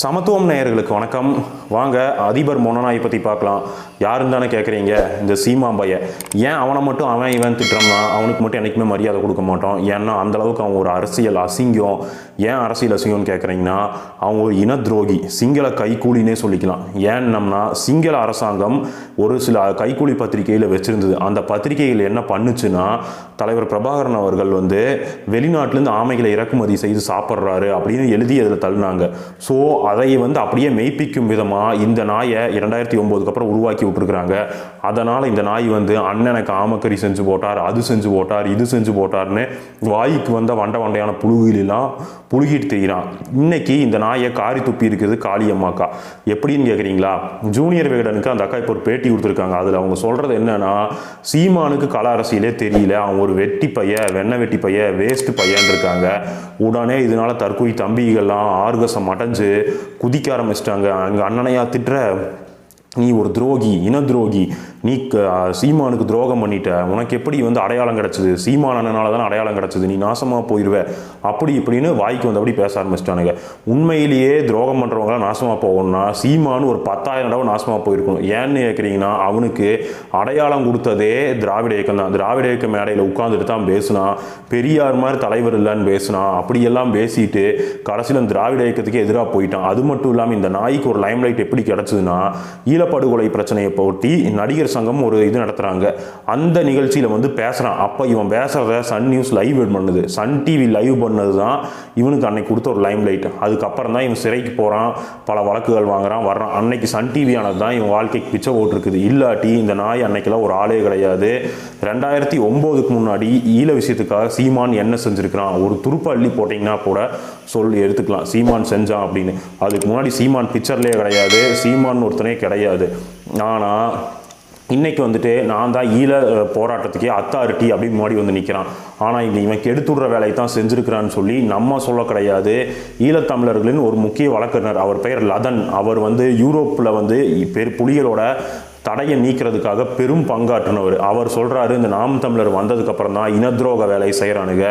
சமத்துவம் நேயர்களுக்கு வணக்கம். வாங்க அதிபர் மொனநாயை பற்றி பார்க்கலாம். யாருன்னு தானே கேட்குறீங்க இந்த சீமாம்பைய. ஏன் அவனை மட்டும் அவன் இவன் திட்டுறோம்னா அவனுக்கு மட்டும் என்றைக்குமே மரியாதை கொடுக்க மாட்டோம். ஏன்னா அந்த அளவுக்கு அவன் ஒரு அரசியல் அசிங்கம். ஏன் அரசியல் அசிங்கம்னு கேட்குறீங்கன்னா அவங்க ஒரு இன துரோகி. சிங்கள கைக்கூலினே சொல்லிக்கலாம். ஏன்னம்னா சிங்கள அரசாங்கம் ஒரு சில கைக்கூலி பத்திரிகையில் வச்சுருந்தது. அந்த பத்திரிகையில் என்ன பண்ணுச்சுன்னா தலைவர் பிரபாகரன் அவர்கள் வந்து வெளிநாட்டிலேருந்து ஆமைகளை இறக்குமதி செய்து சாப்பிட்றாரு அப்படின்னு எழுதி அதில் தள்ளினாங்க. ஸோ அதை வந்து அப்படியே மெய்ப்பிக்கும் விதமாக இந்த நாயை இரண்டாயிரத்தி ஒம்போதுக்கு அப்புறம் உருவாக்கி விட்டுருக்குறாங்க. அதனால் இந்த நாய் வந்து அண்ணனுக்கு ஆமக்கறி செஞ்சு போட்டார் அது செஞ்சு போட்டார் இது செஞ்சு போட்டார்னு வாய்க்கு வந்த வண்ட வண்டையான புழுகிலாம் புழுகிட்டு தெரியிறான். இன்றைக்கி இந்த நாயை காரி துப்பி இருக்குது காளியம்மாக்கா எப்படின்னு கேட்குறீங்களா ஜூனியர் விகடனுக்கு அந்த அக்கா இப்போ ஒரு பேட்டி கொடுத்துருக்காங்க. அதில் அவங்க சொல்கிறது என்னென்னா சீமானுக்கு கல அரசியலே தெரியல அவன் ஒரு வெட்டி பைய வெண்ணெய் வெட்டி பைய வேஸ்ட் பையன் இருக்காங்க. உடனே இதனால தற்கொலை தம்பிகள்லாம் ஆர்கசம் அடைஞ்சு குதிக்க ஆரம்பிச்சிட்டாங்க. அங்கே அண்ணனையா திட்டுற நீ ஒரு துரோகி இன துரோகி நீ க- சீமானுக்கு துரோகம் பண்ணிட்ட. உனக்கு எப்படி வந்து அடையாளம் கிடச்சிது? சீமானனால தான் அடையாளம் கிடச்சிது. நீ நாசமாக போயிடுவ அப்படி இப்படின்னு வாய்க்கு வந்தபடி பேச ஆரம்பிச்சிட்டானுங்க. உண்மையிலேயே துரோகம் பண்ணுறவங்களாம் நாசமாக போகணும்னா சீமானு ஒரு பத்தாயிரம் தடவை நாசமாக போயிருக்கணும். ஏன்னு கேட்குறீங்கன்னா அவனுக்கு அடையாளம் கொடுத்ததே திராவிட இயக்கம் தான். திராவிட இயக்க மேடையில் உட்காந்துட்டு தான் பேசினான் பெரியார் மாதிரி தலைவர் இல்லைன்னு பேசினான் அப்படியெல்லாம் பேசிட்டு கடைசியில் திராவிட இயக்கத்துக்கு எதிராக போயிட்டான். அது மட்டும் இல்லாமல் இந்த நாய்க்கு ஒரு லைம்லைட் எப்படி கிடச்சிதுன்னா ஈழப்படுகொலை பிரச்சனையை போட்டி நடிகர் சங்கம் ஒரு இது நடத்துகிறாங்க அந்த நிகழ்ச்சியில் வந்து பேசுகிறான் அப்போ இவன் பேசுகிறத சன் நியூஸ் லைவ் பண்ணுது. சன் டிவி லைவ் பண்ணது தான் இவனுக்கு அன்னைக்கு கொடுத்த ஒரு லைம் லைட் அதுக்கப்புறம் தான் இவன் சிறைக்கு போகிறான் பல வழக்குகள் வாங்குறான் வர்றான். அன்னைக்கு சன் டிவி ஆனது தான் இவன் வாழ்க்கைக்கு பிச்சை போட்டிருக்குது. இல்லாட்டி இந்த நாய் அன்னைக்கெல்லாம் ஒரு ஆளே கிடையாது. ரெண்டாயிரத்தி ஒம்போதுக்கு முன்னாடி ஈழ விஷயத்துக்காக சீமான் என்ன செஞ்சுருக்கிறான்? ஒரு துருப்பு அள்ளி போட்டிங்கன்னா கூட சொல்லி எடுத்துக்கலாம். சீமான் செஞ்சான் அப்படின்னு. அதுக்கு முன்னாடி சீமான் பிக்சர்லேயே கிடையாது. சீமான் ஒருத்தனே கிடையாது. ஆனால் இன்னைக்கு வந்துட்டு நான் தான் ஈழ போராட்டத்துக்கே அத்தாரிட்டி அப்படின்னு முன்னாடி வந்து நிற்கிறான் ஆனால் இங்கே இவன் கெடுத்துடுற வேலையை தான் செஞ்சுருக்கிறான்னு சொல்லி நம்ம சொல்ல கிடையாது. ஈழத்தமிழர்களின் ஒரு முக்கிய வழக்கறிஞர் அவர் பெயர் லதன். அவர் வந்து யூரோப்பில் வந்து பெரு புலிகளோட தடையை நீக்கிறதுக்காக பெரும் பங்காற்றினவர். அவர் சொல்கிறாரு இந்த நாம் தமிழர் வந்ததுக்கு அப்புறம் தான் இனத்ரோக வேலையை செய்கிறானுங்க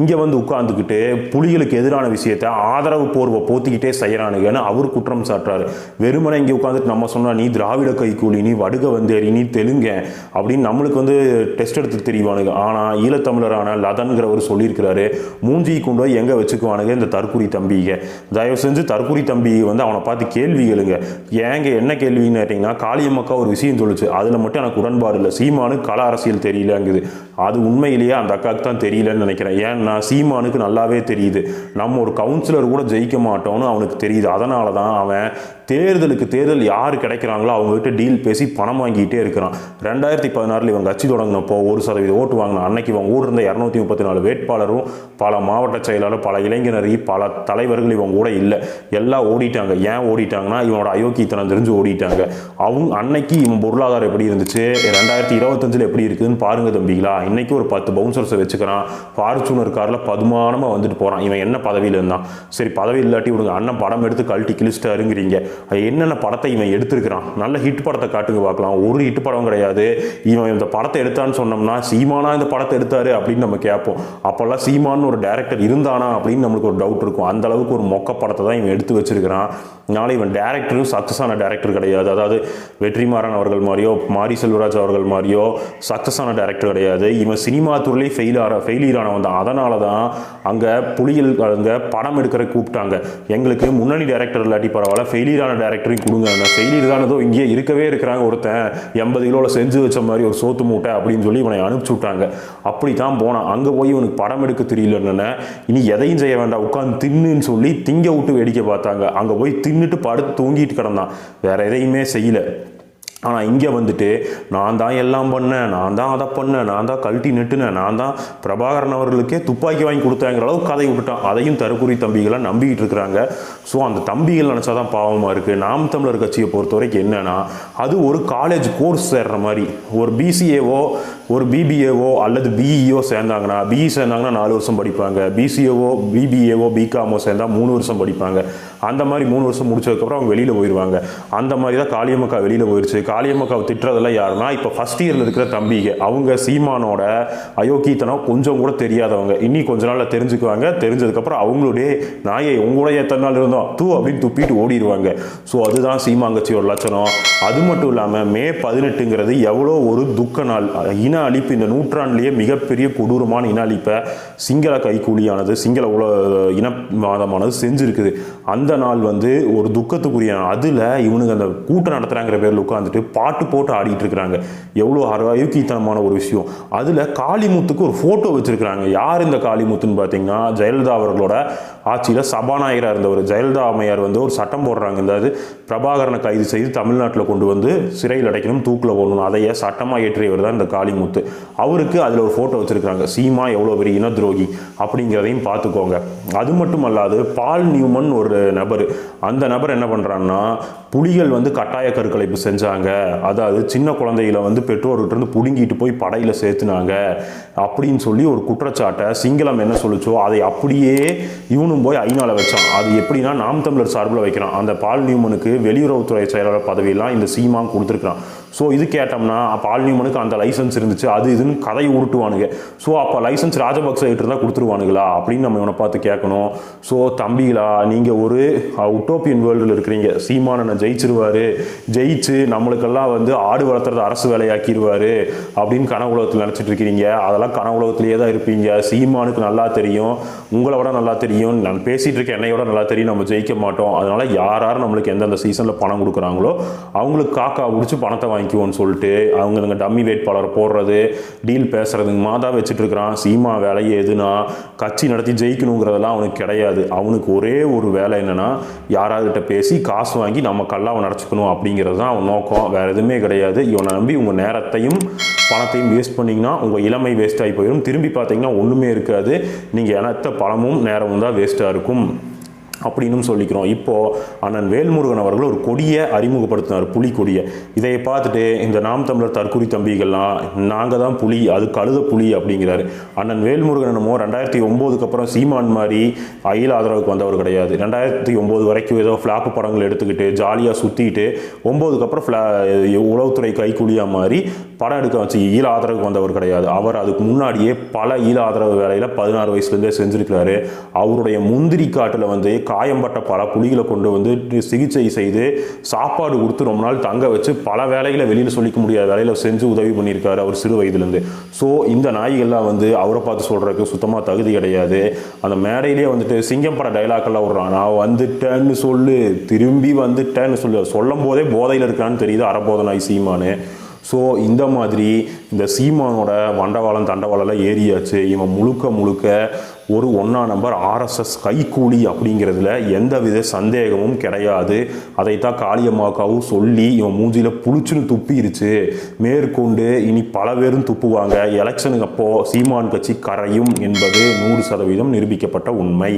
இங்கே வந்து உட்காந்துக்கிட்டு புலிகளுக்கு எதிரான விஷயத்தை ஆதரவு போர்வை போத்திக்கிட்டே செய்கிறானுங்கன்னு அவர் குற்றம் சாட்டுறாரு. வெறுமனை இங்கே உட்காந்துட்டு நம்ம சொன்னால் நீ திராவிட கைக்கூலி நீ வடுக வந்தேரி நீ தெலுங்க அப்படின்னு நம்மளுக்கு வந்து டெஸ்ட் எடுத்து தெரியவானுங்க ஆனால் ஈழத்தமிழரான லதன்கிறவர் சொல்லியிருக்கிறாரு மூஞ்சி கொண்டு போய் எங்கே வச்சுக்குவானுங்க இந்த தற்குறி தம்பிங்க? தயவு செஞ்சு தற்குறி தம்பி வந்து அவனை பார்த்து கேள்வி கேளுங்க. ஏங்க என்ன கேள்வின்னு கேட்டிங்கன்னா காளியம்மக்கா ஒரு விஷயம் சொல்லுச்சு. அதில் மட்டும் எனக்கு உடன்பாடு இல்லை. சீமானு கல அரசியல் தெரியலங்குது. அது உண்மையிலேயே அந்த அக்காவுக்கு தான் தெரியலன்னு நினைக்கிறேன். ஏன்னா சீமானுக்கு நல்லாவே தெரியுது. நம்ம ஒரு கவுன்சிலர் கூட ஜெயிக்க மாட்டோம்னு அவனுக்கு தெரியுது. அதனால தான் அவன் தேர்தலுக்கு தேர்தல் யார் கிடைக்கிறாங்களோ அவங்ககிட்ட டீல் பேசி பணம் வாங்கிட்டே இருக்கிறான். ரெண்டாயிரத்தி பதினாறில் இவன் கட்சி தொடங்கினப்போ ஒரு சதவீத ஓட்டு வாங்கினான். அன்னைக்கு இவன் ஊர் இருந்த இரநூத்தி முப்பத்தி நாலு வேட்பாளரும் பல மாவட்ட செயலாளர் பல இளைஞர் பல தலைவர்கள் இவன் கூட இல்லை. எல்லாம் ஓடிட்டாங்க. ஏன் ஓடிட்டாங்கன்னா இவனோட அயோக்கியத்தனம் தெரிஞ்சு ஓடிட்டாங்க. அவங்க அன்னைக்கு இவன் பொருளாதாரம் எப்படி இருந்துச்சு? ரெண்டாயிரத்தி இருபத்தஞ்சில் எப்படி இருக்குதுன்னு பாருங்க தம்பிங்களா இன்னைக்கு ஒரு பத்து பவுன்சர்ஸை வச்சுக்கிறான். ஃபார்ச்சூனர் காரில் பதுமானமாக வந்துட்டு போகிறான் இவன் என்ன பதவியில் இருந்தான்? சரி பதவி இல்லாட்டி விடுங்க அண்ணன் படம் எடுத்து கழட்டி கிழிச்சிட்டாருங்கிறீங்க. என்னென்ன படத்தை இவன் எடுத்திருக்கிறான்? நல்ல ஹிட் படத்தை காட்டுங்க பார்க்கலாம். ஒரு ஹிட் படம் கிடையாது. இவன் இந்த படத்தை எடுத்தான்னு சொன்னோம்னா சீமானா இந்த படத்தை எடுத்தாரு அப்படின்னு நம்ம கேட்போம். அப்போல்லாம் சீமான்னு ஒரு டேரக்டர் இருந்தானா அப்படின்னு நம்மளுக்கு ஒரு டவுட் இருக்கும். அந்த அளவுக்கு ஒரு மொக்க படத்தை தான் இவன் எடுத்து வச்சிருக்கிறான். நாளை இவன் டேரக்டரும் சக்ஸஸ் ஆன டேரக்டர் கிடையாது. அதாவது வெற்றிமாறன் அவர்கள் மாதிரியோ மாரி செல்வராஜ் அவர்கள் மாதிரியோ சக்ஸஸ் ஆன டேரக்டர் கிடையாது. இவன் சினிமா துறையிலே ஃபெயில் ஆற ஃபெயிலியர் ஆனவன் தான். அதனால தான் அங்கே புலிகள் அங்கே படம் எடுக்கிற கூப்பிட்டாங்க. எங்களுக்கு முன்னணி டேரக்டர் இல்லாட்டி பரவாயில்ல ஃபெயிலியர் ஆன டேரக்டரையும் கொடுங்க. அந்த ஃபெயிலியர் தானதோ இங்கேயே இருக்கவே இருக்கிறாங்க ஒருத்தன். எண்பது கிலோவில் செஞ்சு வச்ச மாதிரி ஒரு சோத்து மூட்டை அப்படின்னு சொல்லி இவனை அனுப்பிச்சு விட்டாங்க. அப்படி தான் போனான். அங்கே போய் இவனுக்கு படம் எடுக்க தெரியலன்னு. இனி எதையும் செய்ய வேண்டாம். உட்காந்து தின்னுன்னு சொல்லி திங்க விட்டு வேடிக்கை பார்த்தாங்க. அங்கே போய் தின்னுட்டு படுத்து தூங்கிட்டு கிடந்தான். வேற எதையுமே செய்யல. ஆனால் இங்கே வந்துட்டு நான் தான் எல்லாம் பண்ணேன் நான் தான் அதை பண்ணேன் நான் தான் கழட்டி நெட்டுனேன் நான் தான் பிரபாகரன் அவர்களுக்கே துப்பாக்கி வாங்கி கொடுத்தாங்கிற அளவுக்கு கதை விட்டுட்டான். அதையும் தருக்குறி தம்பிகளாக நம்பிக்கிட்டு இருக்கிறாங்க. ஸோ அந்த தம்பிகள் நினச்சா தான் பாவமாக இருக்குது நாம் தமிழர் கட்சியை பொறுத்த வரைக்கும் என்னென்னா அது ஒரு காலேஜ் கோர்ஸ் சேர்ற மாதிரி. ஒரு பிசிஏவோ ஒரு பிபிஏஓ அல்லது பிஇஓ சேர்ந்தாங்கன்னா பிஇ சேர்ந்தாங்கன்னா நாலு வருஷம் படிப்பாங்க. பிசிஏஓ பிபிஏஓ பிகாமோ சேர்ந்தால் மூணு வருஷம் படிப்பாங்க. அந்த மாதிரி மூணு வருஷம் முடிச்சதுக்கப்புறம் அவங்க வெளியில் போயிடுவாங்க அந்த மாதிரி தான் காளியம்மக்கா வெளியில் போயிடுச்சு காளியம்மக்காவை திட்டுறதெல்லாம் யாருன்னா இப்போ ஃபஸ்ட் இயரில் இருக்கிற தம்பிங்க. அவங்க சீமானோட அயோக்கியத்தனம் கொஞ்சம் கூட தெரியாதவங்க. இன்னி கொஞ்ச நாளில் தெரிஞ்சுக்குவாங்க. தெரிஞ்சதுக்கப்புறம் அவங்களுடைய நாயை உங்களோட எத்தனை நாள் இருந்தோம்? தூ அப்படின்னு துப்பிட்டு ஓடிடுவாங்க ஸோ அதுதான் சீமாங்கச்சியோட லட்சணம். அது மட்டும் இல்லாமல் மே பதினெட்டுங்கிறது எவ்வளோ ஒரு துக்க நாள். இன அழிப்பு இந்த நூற்றாண்டிலேயே மிகப்பெரிய கொடூரமான இன அழிப்பை சிங்கள கைக்கூலியானது சிங்கள உல இனவாதமானது செஞ்சுருக்குது. அந்த நாள் வந்து ஒரு துக்கத்துக்குரிய அதில் இவனுங்க அந்த கூட்டம் நடத்துகிறாங்கிற பேரில் உட்காந்துட்டு பாட்டு போட்டு ஆடிட்டு இருக்கிறாங்க. எவ்வளோ அயோக்கியத்தனமான ஒரு விஷயம். அதில் காளிமுத்துக்கு ஒரு ஃபோட்டோ வச்சுருக்கிறாங்க. யார் இந்த காளிமுத்துன்னு பார்த்தீங்கன்னா ஜெயலலிதா அவர்களோட ஆட்சியில் சபாநாயகராக இருந்தவர். ஜெயலலிதா அம்மையார் வந்து ஒரு சட்டம் போடுறாங்க. அதாவது பிரபாகரனை கைது செய்து தமிழ்நாட்டில் கொண்டு வந்து சிறையில் அடைக்கணும் தூக்கில் போடணும். அதையே சட்டமாக ஏற்றியவர் தான் இந்த காளிமுத்து. அவருக்கு அதில் ஒரு ஃபோட்டோ வச்சுருக்காங்க. சீமா எவ்வளோ பெரிய இன துரோகி அப்படிங்கிறதையும் பார்த்துக்கோங்க. அது மட்டும் அல்லாது பால் நியூமன் ஒரு நபர். அந்த நபர் என்ன பண்ணுறான்னா புலிகள் வந்து கட்டாய கருக்கலைப்பு செஞ்சாங்க. அதாவது சின்ன குழந்தைகளை வந்து பெற்றோர்கிட்டருந்து பிடுங்கிட்டு போய் படையில் சேர்த்துனாங்க அப்படின்னு சொல்லி ஒரு குற்றச்சாட்டை சிங்களம் என்ன சொல்லுச்சோ அதை அப்படியே இவனும் போய் ஐநாவில் வச்சான். அது எப்படின்னா நாம் தமிழர் சார்பில் வைக்கிறான். அந்த பால் நியூமனுக்கு வெளியுறவுத்துறை செயலாளர் பதவியெல்லாம் இந்த சீமான் கொடுத்துருக்குறான். ஸோ இது கேட்டோம்னா அப்போ நியூமனுக்கு அந்த லைசன்ஸ் இருந்துச்சு. அது இதுன்னு கதை உருட்டுவானுங்க. ஸோ அப்போ லைசன்ஸ் ராஜபக்ச கிட்ட இருந்தால் கொடுத்துருவானுங்களா? அப்படின்னு நம்ம இவனை பார்த்து கேட்கணும். ஸோ தம்பிகளா நீங்கள் ஒரு உட்டோப்பியன் வேர்ல்டில் இருக்கிறீங்க. சீமானனை ஜெயிச்சிருவாரு. ஜெயிச்சு நம்மளுக்கெல்லாம் வந்து ஆடு வளர்த்துறது அரசு வேலையாக்கிடுவார் அப்படின்னு கனவுலகத்தில் நினச்சிட்டு இருக்கிறீங்க. அதெல்லாம் கனவுலகத்திலேயே தான் இருப்பீங்க. சீமானுக்கு நல்லா தெரியும். உங்களை விட நல்லா தெரியும். நான் பேசிகிட்டு இருக்க என்னையோட நல்லா தெரியும். நம்ம ஜெயிக்க மாட்டோம். அதனால் யார் யார் நம்மளுக்கு எந்தெந்த சீசனில் பணம் கொடுக்குறாங்களோ அவங்களுக்கு காக்கா பிடிச்சி பணத்தை வாங்கிக்குவோன்னு சொல்லிட்டு அவங்க இந்த டம்மி வேட்பாளர் போடுறது டீல் பேசுகிறதுங்க மாதா வச்சுட்டு இருக்கிறான் சீமா வேலையை எதுனா கட்சி நடத்தி ஜெயிக்கணுங்கிறதெல்லாம் அவனுக்கு கிடையாது. அவனுக்கு ஒரே ஒரு வேலை என்னன்னா யாராவதுகிட்ட பேசி காசு வாங்கி நம்ம கல்லாவை நடச்சிக்கணும் அப்படிங்கிறது தான் அவன் நோக்கம். வேறு எதுவுமே கிடையாது. இவனை நம்பி உங்கள் நேரத்தையும் பணத்தையும் வேஸ்ட் பண்ணிங்கன்னா உங்கள் இளமை வேஸ்ட் ஆகி போயிடும். திரும்பி பார்த்தீங்கன்னா ஒன்றுமே இருக்காது. நீங்கள் எனத்த பணமும் நேரமும் தான் வேஸ்ட்டாக இருக்கும். அப்படின்னு சொல்லிக்கிறோம். இப்போ அண்ணன் வேல்முருகன் அவர்கள் ஒரு கொடியை அறிமுகப்படுத்தினார் புலி கொடியை இதை பார்த்துட்டு இந்த நாம் தமிழர் தற்குறி தம்பிகள்லாம் நாங்கள் தான் புலி அது கழுத புலி அப்படிங்கிறாரு. அண்ணன் வேல்முருகன் என்னமோ ரெண்டாயிரத்தி ஒம்போதுக்கு அப்புறம் சீமான் மாதிரி அயில் ஆதரவுக்கு வந்தவர் கிடையாது. ரெண்டாயிரத்தி ஒம்பது வரைக்கும் ஏதோ ஃப்ளாப் படங்கள் எடுத்துக்கிட்டு ஜாலியாக சுற்றிட்டு ஒம்போதுக்கு அப்புறம் ஃப்ளா உளவுத்துறை கைக்கூலியாக மாதிரி படம் எடுக்க வச்சு ஈழ ஆதரவுக்கு வந்தவர் கிடையாது. அவர் அதுக்கு முன்னாடியே பல ஈழ ஆதரவு வேலையில் பதினாறு வயசுலேருந்தே செஞ்சுருக்கிறாரு. அவருடைய முந்திரி காட்டில் வந்து காயம்பட்ட பல புலிகளை கொண்டு வந்து சிகிச்சை செய்து சாப்பாடு கொடுத்து ரொம்ப நாள் தங்க வச்சு பல வேலைகளை வெளியில் சொல்லிக்க முடியாத வேலையில் செஞ்சு உதவி பண்ணியிருக்காரு அவர் சிறு வயதுலேருந்து. ஸோ இந்த நாய்கள்லாம் வந்து அவரை பார்த்து சொல்கிறதுக்கு சுத்தமாக தகுதி கிடையாது. அந்த மேடையிலேயே வந்துட்டு சிங்கம் பட டைலாக்கெல்லாம் விட்றான். நான் வந்துட்டேன்னு சொல்லு திரும்பி வந்துட்டேன்னு சொல்லு. சொல்லும் போதே போதையில் இருக்கான்னு தெரியுது. அறபோதனாய் சீமானு. ஸோ இந்த மாதிரி இந்த சீமானோட வண்டவாளம் தண்டவாளெல்லாம் ஏறியாச்சு. இவன் முழுக்க முழுக்க ஒரு ஒன்றா நம்பர் ஆர்எஸ்எஸ் கைக்கூலி அப்படிங்கிறதுல எந்தவித சந்தேகமும் கிடையாது. அதைத்தான் காளியம்மாக்காவும் சொல்லி இவன் மூஞ்சியில் புளிச்சுன்னு துப்பிருச்சு. மேற்கொண்டு இனி பல பேரும் துப்புவாங்க. எலெக்ஷனுக்கு அப்போது சீமான் கட்சி கரையும் என்பது நூறு சதவீதம் நிரூபிக்கப்பட்ட உண்மை.